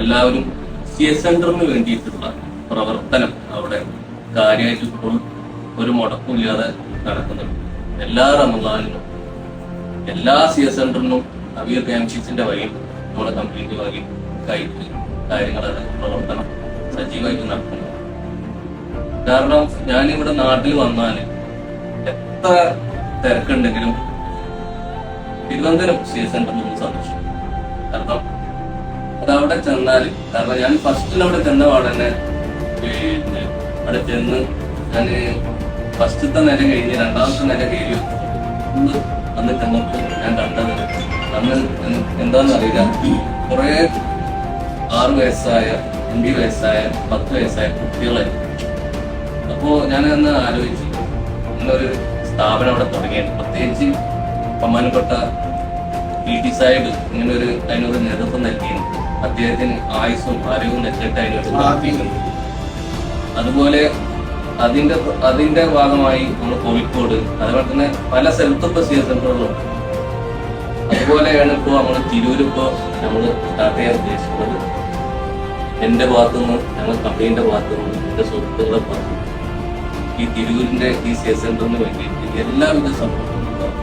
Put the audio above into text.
എല്ലാവരും C S സെന്ററിന് വേണ്ടിയിട്ടുള്ള പ്രവർത്തനം അവിടെ കാര്യമായിട്ട് ഇപ്പോൾ ഒരു മുടക്കമില്ലാതെ നടക്കുന്നുണ്ട്. എല്ലാ റമദാനിലും എല്ലാ സി എസ് സെന്ററിനും അബീർ ക്യാമ്പീസിന്റെ വഴിയും നമ്മുടെ കമ്പനിയുടെ വഴിയും കയറ്റ് കാര്യങ്ങളുടെ പ്രവർത്തനം സജീവമായിട്ട് നടക്കുന്നു കാരണം ഞാനിവിടെ നാട്ടിൽ വന്നാൽ എത്ര തിരക്കുണ്ടെങ്കിലും തിരുവനന്തപുരം സി എസ് സെന്ററിൽ നിന്ന് സന്ദർശിക്കും. കാരണം അതവിടെ ചെന്നാൽ കാരണം ഞാൻ ഫസ്റ്റിൽ അവിടെ ചെന്ന പാടന്നെ പിന്നെ അവിടെ ചെന്ന് ഞാൻ ഫസ്റ്റത്തെ നില കഴിഞ്ഞ് രണ്ടാമത്തെ നില ഒന്ന് അന്ന് ചെന്നപ്പോൾ ഞാൻ കണ്ടത് അന്ന് എന്താണെന്ന് അറിയില്ല കുറെ ആറ് വയസ്സായ അഞ്ച് വയസ്സായ പത്ത് വയസ്സായ കുട്ടികളെ. അപ്പോൾ ഞാൻ അന്ന് ആലോചിച്ചു. ഇന്നൊരു സ്ഥാപനം അവിടെ തുടങ്ങിയത് പ്രത്യേകിച്ച് ബഹുമാനപ്പെട്ട പി ടി സാഹിബ് ഇങ്ങനൊരു അതിനൊരു നേതൃത്വം നൽകി അദ്ദേഹത്തിന് ആരോഗ്യവും നെച്ചിട്ട് അതിനൊരു പ്രാർത്ഥിക്കുന്നു അതുപോലെ അതിന്റെ അതിന്റെ ഭാഗമായി നമ്മൾ കോഴിക്കോട് അതുപോലെ തന്നെ പല സ്ഥലത്തും ഇപ്പൊ സി എസ് സെന്ററുകളുണ്ട് അതുപോലെയാണ് ഇപ്പോ നമ്മൾ തിരൂരിപ്പോ നമ്മൾ സ്റ്റാർട്ട് ചെയ്യാൻ ഉദ്ദേശിക്കുന്നത്. എന്റെ ഭാഗത്തുനിന്ന് ഞങ്ങൾ കമ്പനീന്റെ ഭാഗത്തുനിന്ന് എന്റെ സുഹൃത്തുക്കളുടെ ഭാഗത്തുനിന്ന് ഈ തിരൂരിന്റെ ഈ സി സെന്ററിന് വേണ്ടിയിട്ട് എല്ലാവിധ സപ്പോർട്ടും ഉണ്ടാവും.